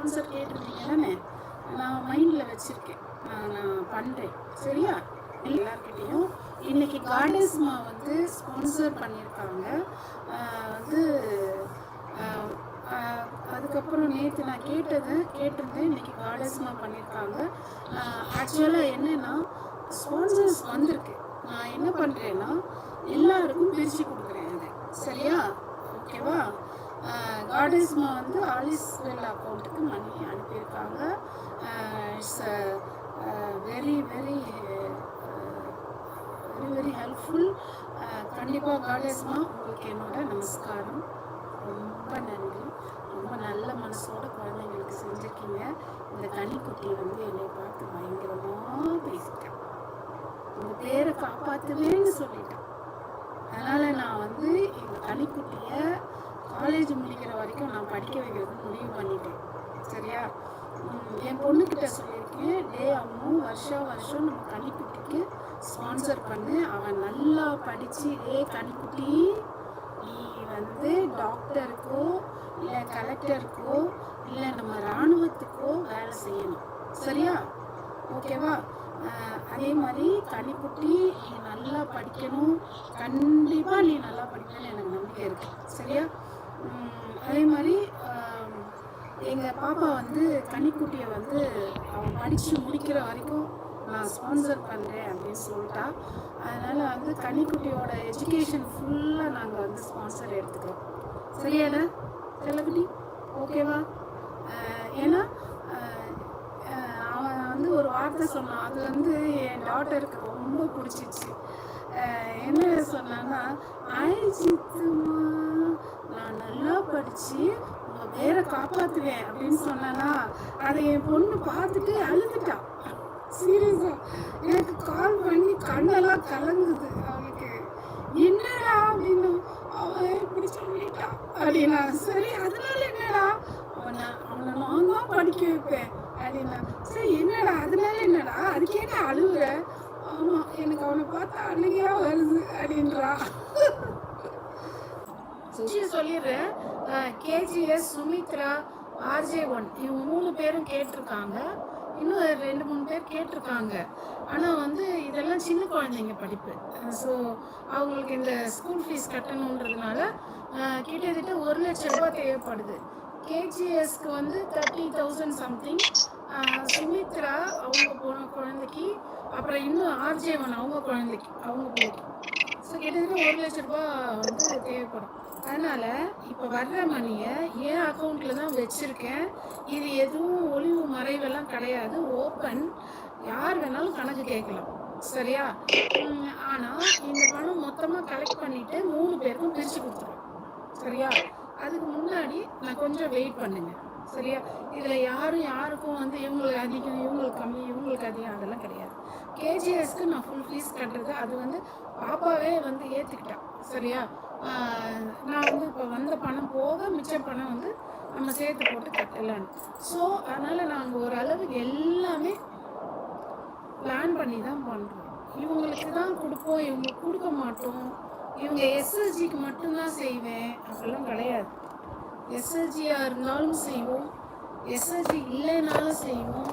Sponsor கேட்டிருந்தீங்க தானே? நான் மைண்டில் வச்சுருக்கேன். நான் நான் பண்ணுறேன் சரியா? எல்லார்கிட்டேயும். இன்னைக்கு கார்டன்ஸ்மா வந்து ஸ்பான்சர் பண்ணியிருக்காங்க. வந்து அதுக்கப்புறம் நேற்று நான் கேட்டது கேட்டிருந்தேன். இன்னைக்கு கார்டன்ஸ்மா பண்ணியிருக்காங்க. ஆக்சுவலாக என்னென்னா ஸ்பான்சர்ஸ் வந்திருக்கு. நான் என்ன பண்ணுறேன்னா எல்லாருக்கும் பிரித்து கொடுக்குறேன் அதை. சரியா? கார்டஸ்மா வந்து ஆலிஸ் வெல் அக்கௌண்ட்டுக்கு மணி அனுப்பியிருக்காங்க. It's very very very very helpful கண்டிப்பாக காடேஸ்மா உங்களுக்கு என்னோட நமஸ்காரம். ரொம்ப நன்றி. ரொம்ப நல்ல மனசோட குழந்தைங்களுக்கு செஞ்சுருக்கீங்க. இந்த கனிக்குட்டி வந்து என்னை பார்த்து பயங்கரமாக பேசிட்டேன். உங்கள் பேரை காப்பாற்றுவேன்னு சொல்லிட்டேன். அதனால் நான் வந்து எங்கள் கனிக்குட்டியை காலேஜ் முடிக்கிற வரைக்கும் நான் படிக்க வைக்கிறது முடிவு பண்ணிட்டேன். சரியா? என் பொண்ணுக்கிட்ட சொல்லியிருக்கேன் டே அம்மு வருஷம் வருஷம் நம்ம கனிக்குட்டிக்கு ஸ்பான்சர் பண்ணு. அவன் நல்லா படித்து டே கனிக்குட்டி நீ வந்து டாக்டருக்கோ இல்லை கலெக்டருக்கோ இல்லை நம்ம இராணுவத்துக்கோ வேலை செய்யணும். சரியா? ஓகேவா? அதே மாதிரி கனிக்குட்டி நீ நல்லா படிக்கணும். கண்டிப்பாக நீ நல்லா படிக்கணும்னு எனக்கு நம்பிக்கை இருக்கு. சரியா? அதே மாதிரி எங்கள் பாப்பா வந்து கன்னிக்குட்டியை வந்து அவன் படித்து முடிக்கிற வரைக்கும் நான் ஸ்பான்சர் பண்ணுறேன் அப்படின்னு சொல்லிட்டா. அதனால் வந்து கன்னிக்குட்டியோட எஜுகேஷன் ஃபுல்லாக நாங்கள் வந்து ஸ்பான்சர் எடுத்துக்கிறோம். சரியாண்ணா செல்லக்குட்டி ஓகேவா ஏன்னா அவன் வந்து ஒரு வார்த்தை சொன்னான் அது வந்து என் டாட்டருக்கு ரொம்ப பிடிச்சிச்சு என்ன சொன்னான்னா ஐ சித்துமா நான் நல்லா படித்து உங்கள் பேரை காப்பாற்றுவேன் அப்படின்னு சொன்னேன்னா அதை என் பொண்ணு பார்த்துட்டு அழுதுட்டா. சீரியஸா எனக்கு கால் பண்ணி கண்ணெல்லாம் கலங்குது அவளுக்கு. என்னடா? அப்படின்னு அவன் இப்படி சொல்லிட்டா. அப்படின்னா சரி அதனால என்னடா? அவனை அவனை நான் தான் படிக்க வைப்பேன். அப்படின்னா சரி என்னடா? அதனால என்னடா? அதுக்கே நான் அழுகுற ஆமா எனக்கு அவனை பார்த்தா அழுகையா வருது. அப்படின்றா. விஷயம் சொல்லிடுறேன். KGS Sumithra RJ one. இவங்க மூணு பேரும் கேட்டிருக்காங்க. இன்னும் ரெண்டு மூணு பேர் கேட்டிருக்காங்க. ஆனால் வந்து இதெல்லாம் சின்ன குழந்தைங்க படிப்பு. ஸோ அவங்களுக்கு இந்த ஸ்கூல் ஃபீஸ் கட்டணுன்றதுனால கிட்டத்தட்ட ஒரு லட்ச ரூபாய் தேவைப்படுது. கேஜிஎஸ்க்கு வந்து தேர்ட்டி தௌசண்ட் சம்திங் சுமித்ரா அவங்க போன குழந்தைக்கு அப்புறம் இன்னும் ஆர்ஜே ஒன் அவங்க குழந்தைக்கு அவங்க பிள்ளைக்கு. ஸோ கிட்டத்தட்ட ஒரு லட்ச ரூபாய் வந்து தேவைப்படும். அதனால் இப்போ வர்ற மணியை என் அக்கௌண்ட்டில் தான் வச்சுருக்கேன். இது எதுவும் ஒளிவு மறைவெல்லாம் கிடையாது. ஓப்பன் யார் வேணாலும் கணக்கு கேட்கலாம். சரியா? ஆனால் இந்த பணம் மொத்தமாக கலெக்ட் பண்ணிவிட்டு மூணு பேருக்கும் பிரித்து கொடுத்துருவோம் சரியா? அதுக்கு முன்னாடி நான் கொஞ்சம் வெயிட் பண்ணுங்க. சரியா? இதில் யாரும் யாருக்கும் வந்து இவங்களுக்கு அதிகம் இவங்களுக்கு கம்மி இவங்களுக்கு அதிகம் அதெல்லாம் கிடையாது. கேஜிஎஸ்க்கு நான் ஃபுல் ஃபீஸ் கட்டுறது அது வந்து பாப்பாவே வந்து ஏற்றுக்கிட்டா சரியா? நான் வந்து இப்போ வந்த பணம் போக மிச்ச பணம் வந்து நம்ம சேர்த்து போட்டு கட்டலான்னு. ஸோ அதனால் நாங்கள் ஓரளவு எல்லாமே பிளான் பண்ணி தான் பண்ணுறோம் இவங்களுக்கு தான் கொடுப்போம் இவங்களுக்கு கொடுக்க மாட்டோம். இவங்க எஸ்எஸ்ஜிக்கு மட்டும்தான் செய்வேன் அப்படிலாம் கிடையாது. எஸ்எல்ஜியாக இருந்தாலும் செய்வோம். எஸ்எஸ்ஜி இல்லைனாலும் செய்வோம்.